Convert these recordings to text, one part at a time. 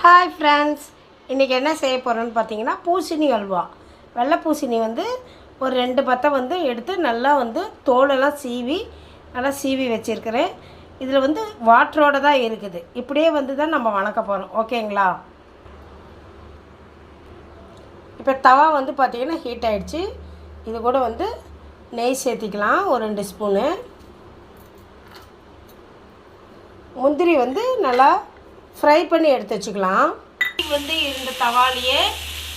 Hi friends இன்றைக்கி என்ன செய்ய போகிறோன்னு பார்த்தீங்கன்னா பூசணி அல்வா. வெள்ளை பூசணி வந்து ஒரு ரெண்டு பத்தை வந்து எடுத்து நல்லா வந்து தோலெல்லாம் சீவி நல்லா சீவி வச்சுருக்கிறேன். இதில் வந்து வாட்டரோட தான் இருக்குது. இப்படியே வந்து தான் நம்ம வணக்க போகிறோம் ஓகேங்களா? இப்போ தவா வந்து பார்த்திங்கன்னா ஹீட் ஆகிடுச்சு இது கூட வந்து நெய் சேர்த்திக்கலாம். ஒரு ரெண்டு ஸ்பூனு முந்திரி வந்து நல்லா ஃப்ரை பண்ணி எடுத்து வச்சுக்கலாம். வந்து இந்த தவாலியே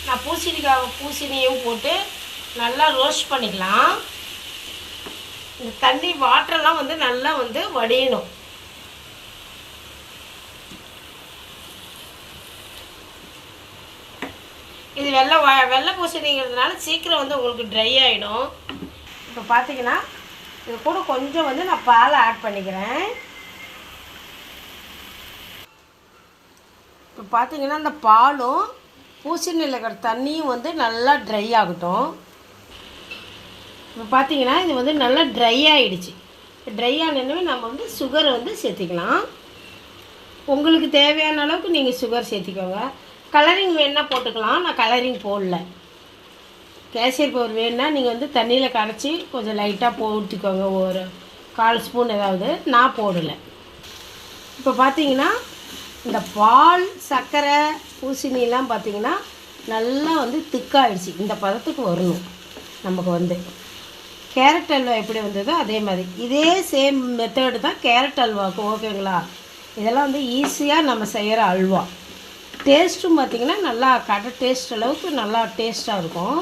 நான் பூசணிக்காய் பூசணியும் போட்டு நல்லா ரோஸ்ட் பண்ணிக்கலாம். இந்த தண்ணி வாட்டரெல்லாம் வந்து நல்லா வந்து வடியணும். இது வெள்ளை வ வெள்ளை பூசணிங்கிறதுனால சீக்கிரம் வந்து உங்களுக்கு ட்ரை ஆகிடும் இப்போ பார்த்தீங்கன்னா இது கூட கொஞ்சம் வந்து நான் பாலை ஆட் பண்ணிக்கிறேன். இப்போ பார்த்தீங்கன்னா அந்த பாலும் பூசணியில் இருக்கிற தண்ணியும் வந்து நல்லா ட்ரை ஆகட்டும். இப்போ பார்த்தீங்கன்னா இது வந்து நல்லா ட்ரை ஆகிடுச்சு ட்ரை ஆனவே நம்ம வந்து சுகரை வந்து சேர்த்திக்கலாம். உங்களுக்கு தேவையான அளவுக்கு நீங்கள் சுகர் சேர்த்திக்கோங்க. கலரிங் வேணால் போட்டுக்கலாம். நான் கலரிங் போடல. கேசரி பவுர் வேணுன்னா நீங்கள் வந்து தண்ணியில் கரைச்சி கொஞ்சம் லைட்டாக போட்டுக்கோங்க. ஒரு கால் ஸ்பூன் ஏதாவது. நான் போடலை. இப்போ பார்த்தீங்கன்னா இந்த பால் சர்க்கரை பூசணிலாம் பார்த்தீங்கன்னா நல்லா வந்து திக்காயிடுச்சு. இந்த பதத்துக்கு வரணும் நமக்கு வந்து. கேரட் அல்வா எப்படி வந்ததோ அதே மாதிரி. இதே சேம் மெத்தடு தான் கேரட் அல்வாவுக்கு ஓகேங்களா இதெல்லாம் வந்து ஈஸியாக நம்ம செய்கிற அல்வா. டேஸ்ட்டும் பார்த்திங்கன்னா நல்லா கடை டேஸ்ட் அளவுக்கு நல்லா டேஸ்ட்டாக இருக்கும்.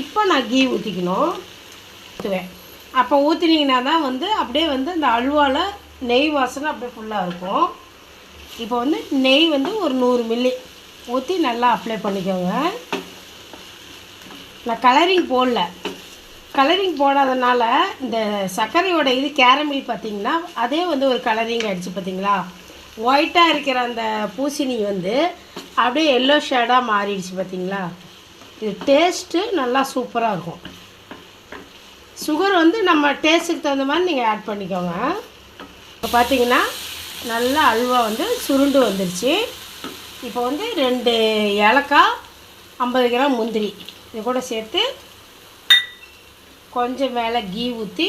இப்போ நான் கீ ஊற்றிக்கணும் ஊற்றுவேன் அப்போ ஊற்றினீங்கன்னா தான் வந்து அப்படியே வந்து அந்த அல்வாவில் நெய் வாசனை அப்படியே ஃபுல்லாக இருக்கும். இப்போ வந்து நெய் வந்து ஒரு நூறு மில்லி ஊற்றி நல்லா அப்ளை பண்ணிக்கோங்க. நான் கலரிங் போடல. கலரிங் போடாதனால இந்த சர்க்கரையோட இது கேரமில் பார்த்தீங்கன்னா அதே வந்து ஒரு கலரிங் ஆகிடுச்சு பார்த்தீங்களா? ஒயிட்டாக இருக்கிற அந்த பூசணி வந்து அப்படியே எல்லோ ஷேடாக மாறிடுச்சு பார்த்தீங்களா? இது டேஸ்ட்டு நல்லா சூப்பராக இருக்கும். சுகர் வந்து நம்ம டேஸ்ட்டுக்கு தகுந்த மாதிரி நீங்கள் ஆட் பண்ணிக்கோங்க. இப்போ பார்த்தீங்கன்னா நல்லா அல்வா வந்து சுருண்டு வந்துருச்சு. இப்போ வந்து ரெண்டு ஏலக்காய் ஐம்பது கிராம் முந்திரி. இது கூட சேர்த்து கொஞ்சம் மேலே கீ ஊற்றி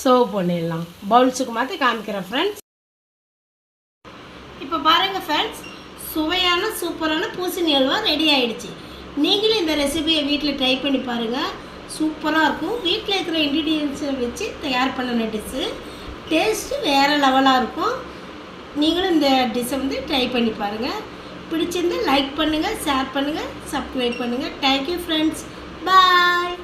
சர்வ் பண்ணிடலாம். பவுல்ஸுக்கு மாற்றி காமிக்கிறேன் ஃப்ரெண்ட்ஸ் இப்போ பாருங்கள் ஃப்ரெண்ட்ஸ் சுவையான சூப்பரான பூசணி அல்வா ரெடி ஆகிடுச்சு நீங்களும் இந்த ரெசிபியை வீட்டில் ட்ரை பண்ணி பாருங்கள் சூப்பராக இருக்கும். வீட்டில் இருக்கிற இன்க்ரீடியன்ஸை வச்சு தயார் பண்ணின டிஷ்ஷு டேஸ்ட்டு வேறு லெவலாக இருக்கும். நீங்களும் இந்த டிஷ்ஷை வந்து ட்ரை பண்ணி பாருங்கள் பிடிச்சிருந்து லைக் பண்ணுங்கள் ஷேர் பண்ணுங்கள் சப்ஸ்கிரைப் பண்ணுங்கள் தேங்க்யூ ஃப்ரெண்ட்ஸ் பாய்